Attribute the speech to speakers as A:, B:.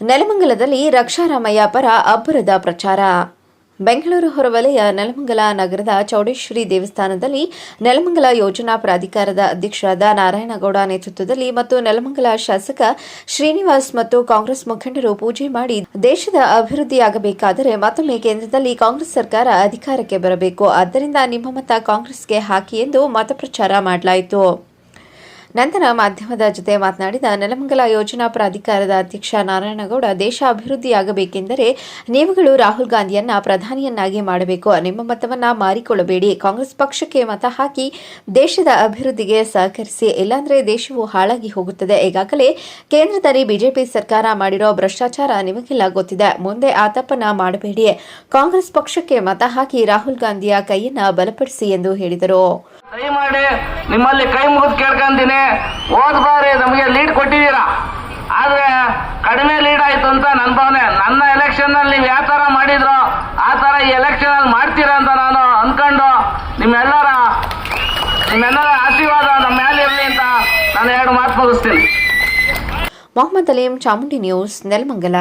A: ನೆಲಮಂಗಲದಲ್ಲಿ ರಕ್ಷಾರಾಮಯ್ಯ ಪರ ಅಬ್ಬರದ ಪ್ರಚಾರ. ಬೆಂಗಳೂರು ಹೊರವಲಯ ನೆಲಮಂಗಲ ನಗರದ ಚೌಡೇಶ್ವರಿ ದೇವಸ್ಥಾನದಲ್ಲಿ ನೆಲಮಂಗಲ ಯೋಜನಾ ಪ್ರಾಧಿಕಾರದ ಅಧ್ಯಕ್ಷರಾದ ನಾರಾಯಣಗೌಡ ನೇತೃತ್ವದಲ್ಲಿ ಮತ್ತು ನೆಲಮಂಗಲ ಶಾಸಕ ಶ್ರೀನಿವಾಸ್ ಮತ್ತು ಕಾಂಗ್ರೆಸ್ ಮುಖಂಡರು ಪೂಜೆ ಮಾಡಿ ದೇಶದ ಅಭಿವೃದ್ಧಿಯಾಗಬೇಕಾದರೆ ಮತ್ತೊಮ್ಮೆ ಕೇಂದ್ರದಲ್ಲಿ ಕಾಂಗ್ರೆಸ್ ಸರ್ಕಾರ ಅಧಿಕಾರಕ್ಕೆ ಬರಬೇಕು. ಆದ್ದರಿಂದ ನಿಮ್ಮ ಮತ ಕಾಂಗ್ರೆಸ್ಗೆ ಹಾಕಿ ಎಂದು ಮತ ಪ್ರಚಾರ ಮಾಡಲಾಯಿತು. ನಂತರ ಮಾಧ್ಯಮದ ಜೊತೆ ಮಾತನಾಡಿದ ನೆಲಮಂಗಲ ಯೋಜನಾ ಪ್ರಾಧಿಕಾರದ ಅಧ್ಯಕ್ಷ ನಾರಾಯಣಗೌಡ ದೇಶ ಅಭಿವೃದ್ಧಿಯಾಗಬೇಕೆಂದರೆ ನೀವುಗಳು ರಾಹುಲ್ ಗಾಂಧಿಯನ್ನ ಪ್ರಧಾನಿಯನ್ನಾಗಿ ಮಾಡಬೇಕು. ನಿಮ್ಮ ಮತವನ್ನ ಮಾರಿಕೊಳ್ಳಬೇಡಿ. ಕಾಂಗ್ರೆಸ್ ಪಕ್ಷಕ್ಕೆ ಮತ ಹಾಕಿ ದೇಶದ ಅಭಿವೃದ್ಧಿಗೆ ಸಹಕರಿಸಿ, ಇಲ್ಲಾಂದ್ರೆ ದೇಶವು ಹಾಳಾಗಿ ಹೋಗುತ್ತದೆ. ಈಗಾಗಲೇ ಕೇಂದ್ರದಲ್ಲಿ ಬಿಜೆಪಿ ಸರ್ಕಾರ ಮಾಡಿರೋ ಭ್ರಷ್ಟಾಚಾರ ನಿಮಗೆಲ್ಲ ಗೊತ್ತಿದೆ. ಮುಂದೆ ಆ ಮಾಡಬೇಡಿ. ಕಾಂಗ್ರೆಸ್ ಪಕ್ಷಕ್ಕೆ ಮತ ಹಾಕಿ ರಾಹುಲ್ ಗಾಂಧಿಯ ಕೈಯನ್ನ ಬಲಪಡಿಸಿ ಎಂದು ಹೇಳಿದರು.
B: ನಿಮ್ಮಲ್ಲಿ ಕೈ ಮುಗಿದು ಕೇಳ್ಕೊಂತೀನಿ. ಹೋದ ಬಾರಿ ನಮಗೆ ಲೀಡ್ ಕೊಟ್ಟಿದ್ದೀರಾ. ಆದ್ರೆ ಕಡಿಮೆ ಲೀಡ್ ಆಯ್ತು ಅಂತ ನನ್ನ ಭಾವನೆ. ನನ್ನ ಎಲೆಕ್ಷನ್ನಲ್ಲಿ ನೀವು ಯಾವ ತರ ಮಾಡಿದ್ರೋ ಆ ತರ ಈ ಎಲೆಕ್ಷನ್ ಅಲ್ಲಿ ಮಾಡ್ತೀರಾ ಅಂತ ನಾನು ಅನ್ಕೊಂಡು ನಿಮ್ಮೆಲ್ಲರ ನಿಮ್ಮೆಲ್ಲರ ಆಶೀರ್ವಾದ ನಮ್ಮ ಮೇಲೆ ಇರಲಿ ಅಂತ ನಾನು ಎರಡು ಮಾತು ಮುಗಿಸ್ತೀನಿ.
A: ಮೊಹಮ್ಮದ್ ಅಲೀಂ ಚಾಮುಂಡಿ ನ್ಯೂಸ್ ನೆಲಮಂಗಲ.